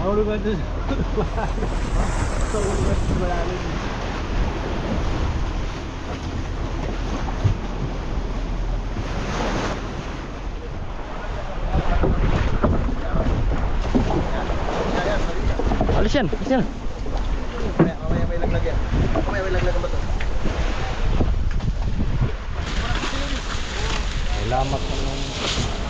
Nahulog ka doon. Sa ulo sa malalim. Alis yan, alis yan. Mamaya may laglag yan. Mamaya may laglag ang bato. Salamat Sibo.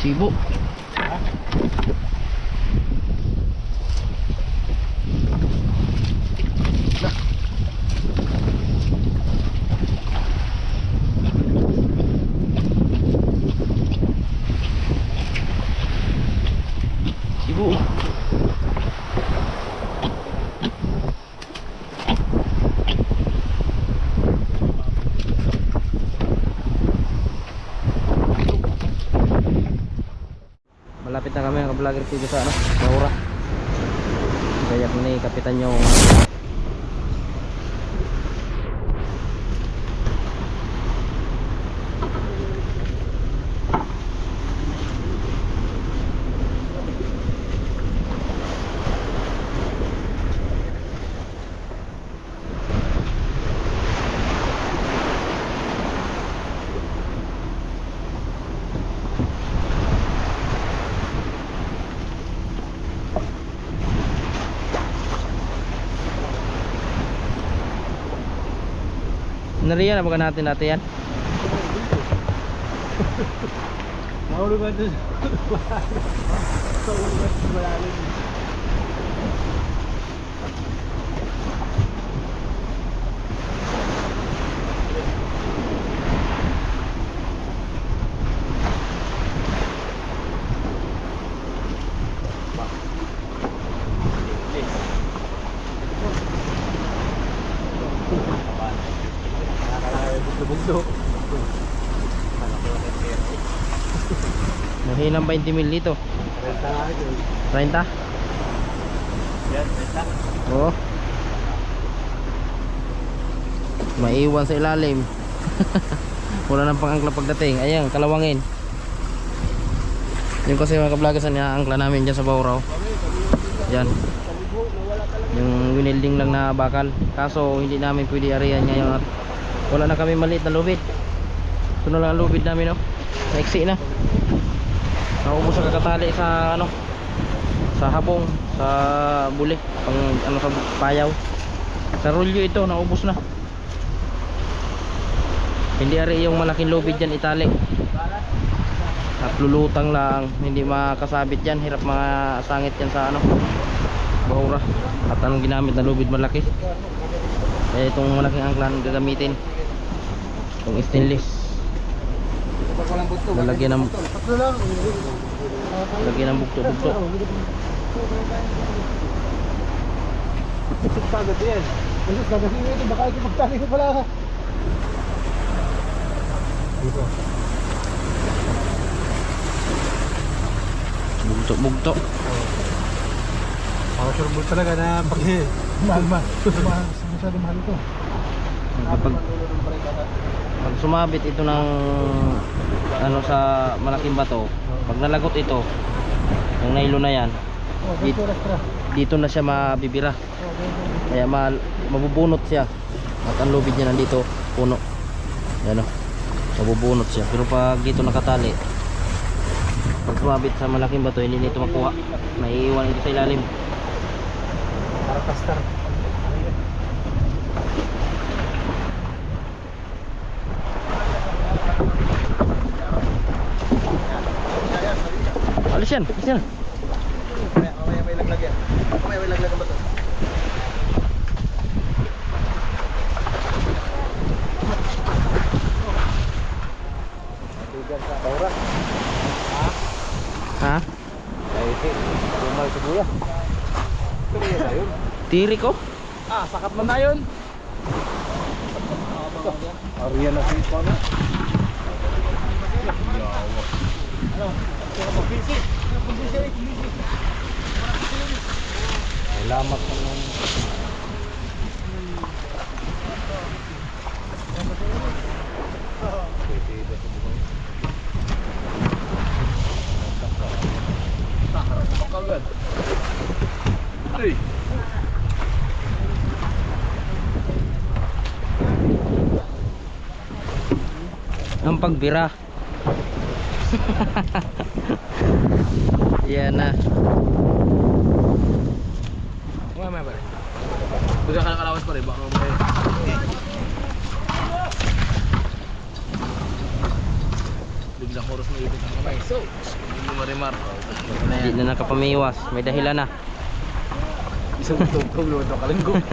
Sibo. Vlogger TV sa ano, Maura. Kaya ni kapitan yung Nariyan na ba natin natin yan? Nahulog ka doon. Sa ulo malalim. Nahinang 20 mil dito. Renta nga ito. 30? Yan, renta. Oo. Maiwan sa ilalim. Wala nang pangangkla pagdating. Ayan, kalawangin. Yung kasi mga kablagas na angkla namin dyan sa Bauraw. Yan. Yung winilding lang na bakal. Kaso hindi namin pwede ariyan ngayon at wala na kami maliit na lubid. Ito na lang ang lubid namin, no? Naiksi na. Naubos sa kakatali sa ano sa habong sa buli pang ano sa payaw. Sa rulyo ito naubos na. Hindi ari yung malaking lubid dyan itali. At lulutang lang hindi makasabit yan hirap mga sangit yan sa ano bahura. At anong ginamit na lubid malaki? Eh itong malaking angklan gagamitin. Itong stainless. Lalagyan ng lalagyan ng bugto bugto Ito agad yan. Kasi gagasin mo ito, baka ito magtali ko pala ka. Dito. bugto bugto Ako sure mo talaga na pag mahal ma. Mahal, masyado mahal ito. kapag pag sumabit ito ng ano sa malaking bato pag nalagot ito yung nylon na yan Oh, Dito. dito na siya mabibira. Oh, kaya ma mabubunot siya. At ang lubid niya nandito puno. Yan o mabubunot siya. Pero pag dito nakatali pag sumabit sa malaking bato hindi nito makuha. Naiiwan ito sa ilalim. Para kastar. Alis yan alis yan Mamaya mamaya may laglag yan. Mamaya may laglag ang bato. Tigan sa Baura. ha Ay, tumal sa buya. Ito rin na yun. tiri ko Ah, sakat man na yun. Ariyan na si Pano. Yawa. Salamat sa mga Ang pagbira. Yan na. Mga may pare. Buka ka nakalawas pare, baka eh. Biglang oras na ipit ang kamay. So, hindi mo marimar. Hindi na nakapamiwas. May dahilan na. Isang tugtog luto ka lang ko.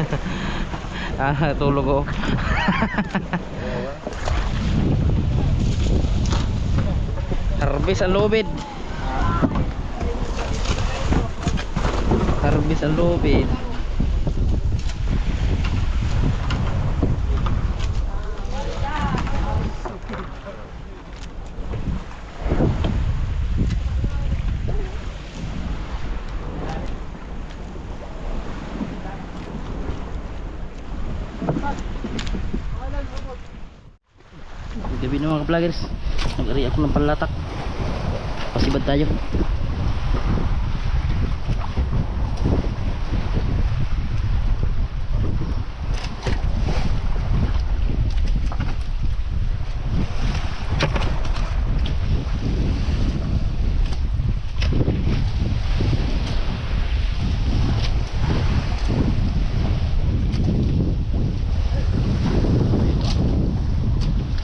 Ah, tulog ko. Harvest ang lubid. Harvest ang lubid. Gabi na mga vloggers. Nag-ari ako ng panlatak. Pasibad tayo.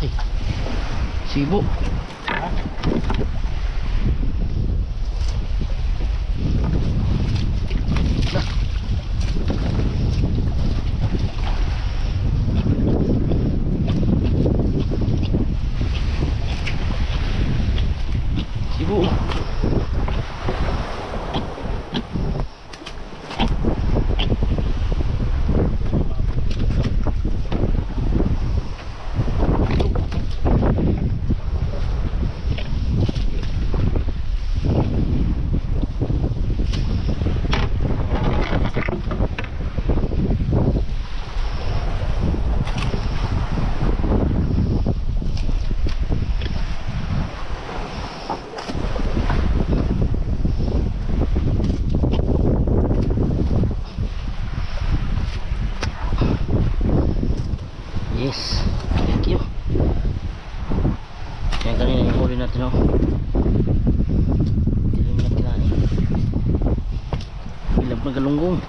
Ay. Sibo. Sibo. Yes. Thank you. Yan kanina yung huli natin oh. Dilim na kinain. Ilab na galunggong.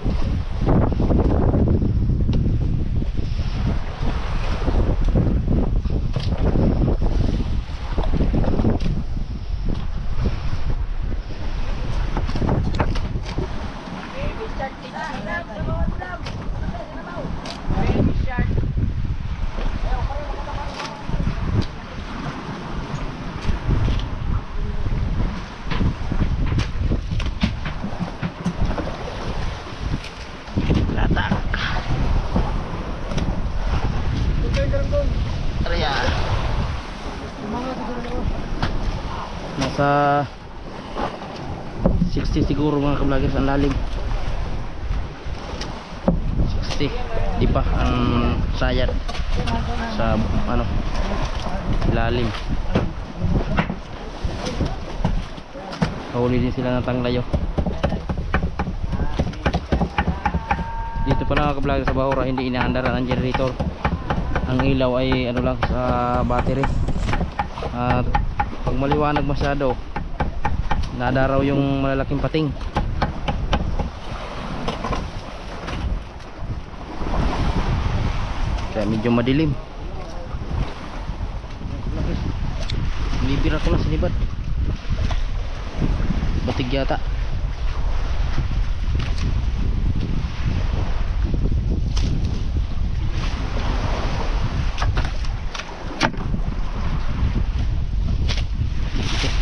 60 siguro mga kablogers ang lalim. 60. Di pa ang sayad sa ano lalim. Huli din sila ng tanglayo. dito pa mga kablog sa Bahura hindi inaandaran ang generator ang ilaw ay ano lang sa battery at pag maliwanag masyado nadaraw yung malalaking pating. Kaya medyo madilim. Bibira ko na sinibat batig yata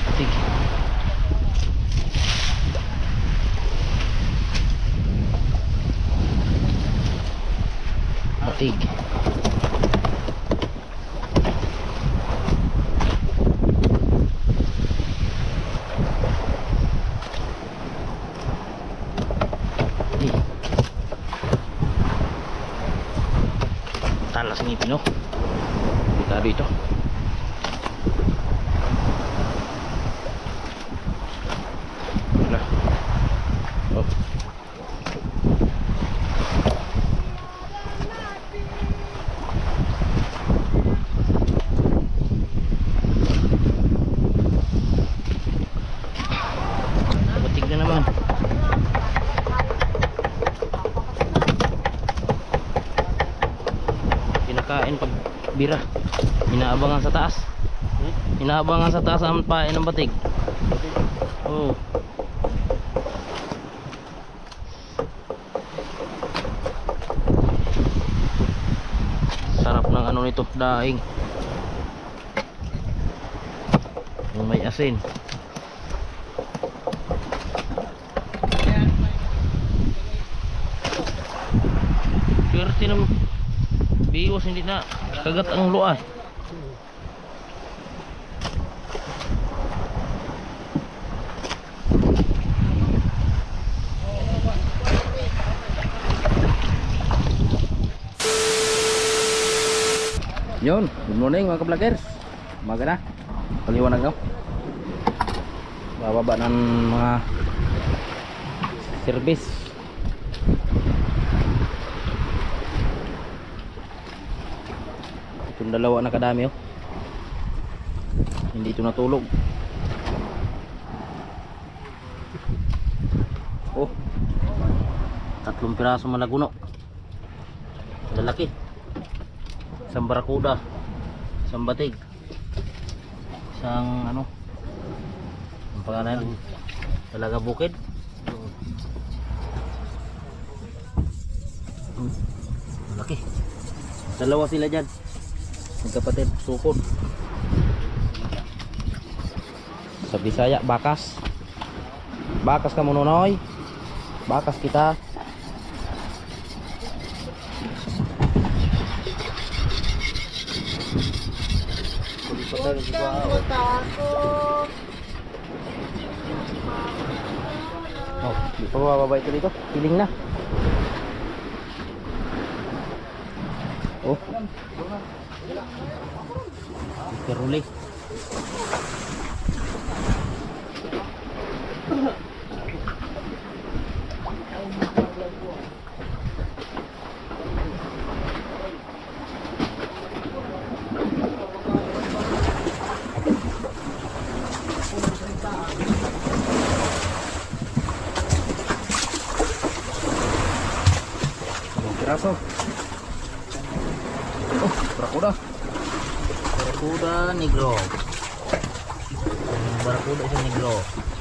Batig. Batig. ngipin oh. Kita dito. Wala. Oh. Batik na naman. Kinakain pag bira. Inaabangan sa taas. Inaabangan sa taas ang pain ng batik. Oh. Sarap ng ano nito, daing. Yung may asin. Swerte naman. Biwas hindi na kagat ang luas. Yun, good morning mga ka-vloggers. Umaga na. Paliwanag daw. Bababa ng mga service. Itong dalawa na kadami oh. Hindi ito natulog. Oh. Tatlong piraso malaguno. Lalaki. Isang barakuda. Isang batig. Isang ano? Ang pangalan? Talaga bukid. Malaki. Dalawa sila dyan. Magkapatid, sukod. Sa Bisaya, bakas. Bakas ka mununoy. Bakas kita. Oh, di pa bababa ito dito. Piling na. Oh. Keruli. Dalawang piraso. Oh, barakuda. Barakuda negro. Yung Barakuda isa negro. Ito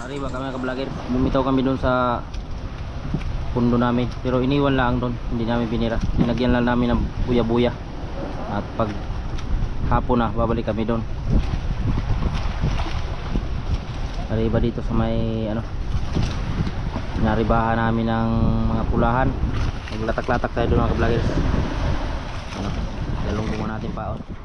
arriba kami mga vlogger Bumitaw kami doon sa pundo namin. Pero iniwan lang doon. Hindi namin binira. Linagyan lang namin ng buya-buya. At pag hapon na, babalik kami doon. Arriba dito sa may ano naribahan namin ng mga pulahan. Maglatak-latak tayo doon mga vloggers. Ano, dalong natin paon.